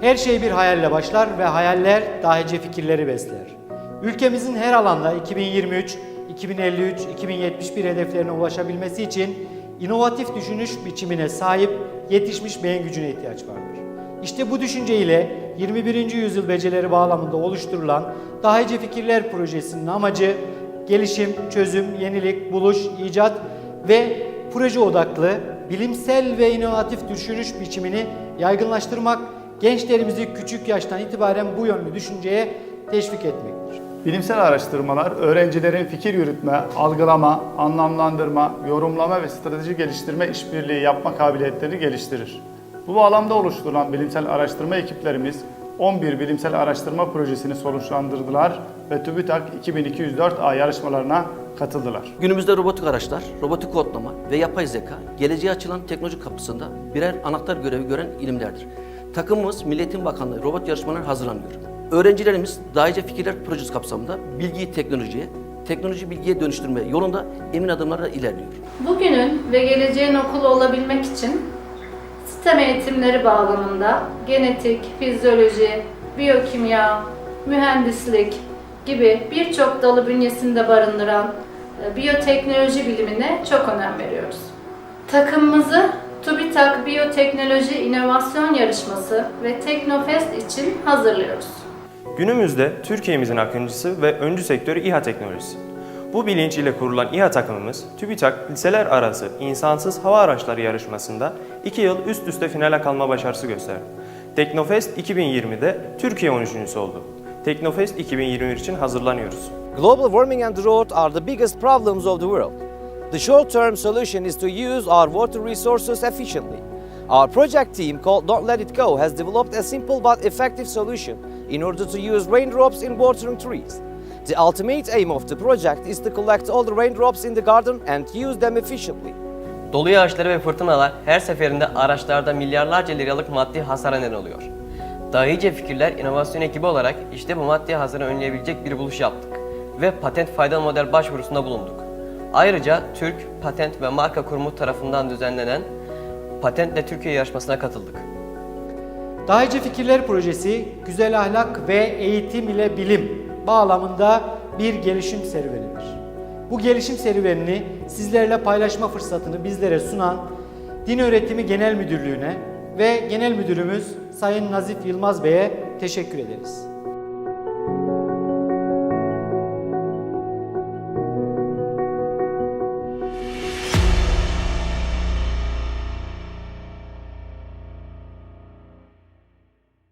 Her şey bir hayalle başlar ve hayaller dahice fikirleri besler. Ülkemizin her alanda 2023, 2053, 2071 hedeflerine ulaşabilmesi için inovatif düşünüş biçimine sahip yetişmiş beyin gücüne ihtiyaç vardır. İşte bu düşünceyle 21. yüzyıl becerileri bağlamında oluşturulan Dahice Fikirler Projesi'nin amacı gelişim, çözüm, yenilik, buluş, icat ve proje odaklı bilimsel ve inovatif düşünüş biçimini yaygınlaştırmak, gençlerimizi küçük yaştan itibaren bu yönlü düşünceye teşvik etmektir. Bilimsel araştırmalar öğrencilerin fikir yürütme, algılama, anlamlandırma, yorumlama ve strateji geliştirme işbirliği yapma kabiliyetlerini geliştirir. Bu bağlamda oluşturulan bilimsel araştırma ekiplerimiz 11 bilimsel araştırma projesini sonuçlandırdılar ve TÜBİTAK 2204A yarışmalarına katıldılar. Günümüzde robotik araçlar, robotik kodlama ve yapay zeka geleceğe açılan teknoloji kapısında birer anahtar görevi gören ilimlerdir. Takımımız Milliyetin Bakanlığı robot yarışmalarına hazırlanıyor. Öğrencilerimiz Dahice Fikirler Projesi kapsamında bilgiyi teknolojiye, teknoloji bilgiye dönüştürme yolunda emin adımlarla ilerliyor. Bugünün ve geleceğin okulu olabilmek için sistem eğitimleri bağlamında genetik, fizyoloji, biyokimya, mühendislik gibi birçok dalı bünyesinde barındıran e, biyoteknoloji bilimine çok önem veriyoruz. Takımımızı TÜBİTAK Biyoteknoloji İnovasyon Yarışması ve Teknofest için hazırlıyoruz. Günümüzde Türkiye'mizin akıncısı ve öncü sektörü İHA teknolojisi. Bu bilinç ile kurulan İHA takımımız, TÜBİTAK liseler arası insansız hava araçları yarışmasında 2 yıl üst üste finale kalma başarısı gösterdi. Teknofest 2020'de Türkiye 13.sü oldu. Teknofest 2021 için hazırlanıyoruz. Global warming and drought are the biggest problems of the world. The short term solution is to use our water resources efficiently. Our project team called Don't Let It Go has developed a simple but effective solution in order to use raindrops in watering trees. The ultimate aim of the project is to collect all the raindrops in the garden and use them efficiently. Dolu yağışları ve fırtınalar her seferinde araçlarda milyarlarca liralık maddi hasara neden oluyor. Dahice Fikirler İnovasyon Ekibi olarak işte bu maddi hasarı önleyebilecek bir buluş yaptık ve patent faydalı model başvurusunda bulunduk. Ayrıca Türk Patent ve Marka Kurumu tarafından düzenlenen Patentle Türkiye yarışmasına katıldık. Dahice Fikirler Projesi, güzel ahlak ve eğitim ile bilim bağlamında bir gelişim serüvenidir. Bu gelişim serüvenini sizlerle paylaşma fırsatını bizlere sunan Din Öğretimi Genel Müdürlüğü'ne ve Genel Müdürümüz Sayın Nazif Yılmaz Bey'e teşekkür ederiz.